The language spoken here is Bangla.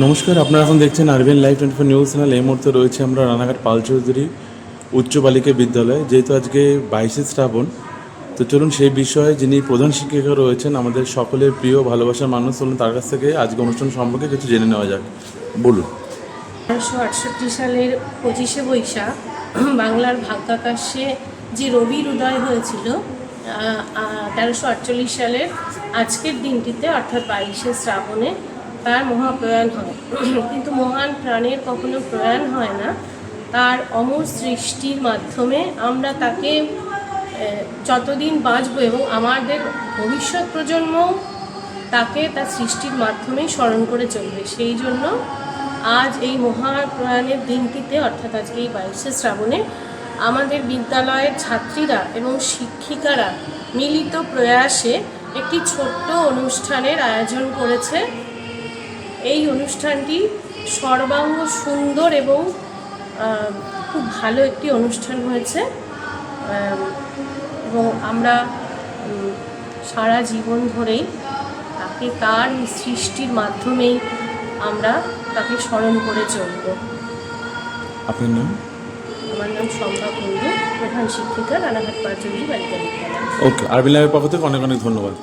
নমস্কার, আপনারা এখন দেখছেন RBN live twenty four news channel এই মুহূর্তে রয়েছে আমরা রানাঘাট পাল চৌধুরী উচ্চ বালিকা বিদ্যালয়, যেহেতু আজকে বাইশে শ্রাবণ। তো চলুন সেই বিষয়ে যিনি প্রধান শিক্ষিকা রয়েছেন, আমাদের সকলের প্রিয় ভালোবাসার মানুষ, চলুন তার কাছ থেকে আজকে অনুষ্ঠান সম্পর্কে কিছু জেনে নেওয়া যাক। বলুন। উনিশশো আটষট্টি সালের পঁচিশে বৈশাখ, বাংলার ভাগ্যাকাশে যে রবির উদয় হয়েছিল তেরোশো আটচল্লিশ সালের আজকের দিনটিতে, অর্থাৎ বাইশে শ্রাবণে তার মহাপ্রয়াণ হয়। কিন্তু মহান প্রাণের কখনো প্রয়াণ হয় না। তার অমর সৃষ্টির মাধ্যমে আমরা তাকে যতদিন বাঁচবো এবং আমাদের ভবিষ্যৎ প্রজন্ম তাকে তার সৃষ্টির মাধ্যমেই স্মরণ করে চলবে। সেই জন্য আজ এই মহাপ্রয়াণের দিনটিতে, অর্থাৎ আজকে এই বাইশে শ্রাবণে, আমাদের বিদ্যালয়ের ছাত্রীরা এবং শিক্ষিকারা মিলিত প্রয়াসে একটি ছোট্ট অনুষ্ঠানের আয়োজন করেছে। এই অনুষ্ঠানটি সর্বাঙ্গ সুন্দর এবং খুব ভালো একটি অনুষ্ঠান হয়েছে। এবং আমরা সারা জীবন ধরেই তাকে তার সৃষ্টির মাধ্যমেই আমরা তাকে স্মরণ করে চলব। আপনার নাম? আমার নাম সম্ভা কুণ্ডু প্রধান শিক্ষিকা রানাঘাট পাঁচজনী বালিকা বিদ্যালয় ওকে লাইভের পক্ষ থেকে অনেক অনেক ধন্যবাদ।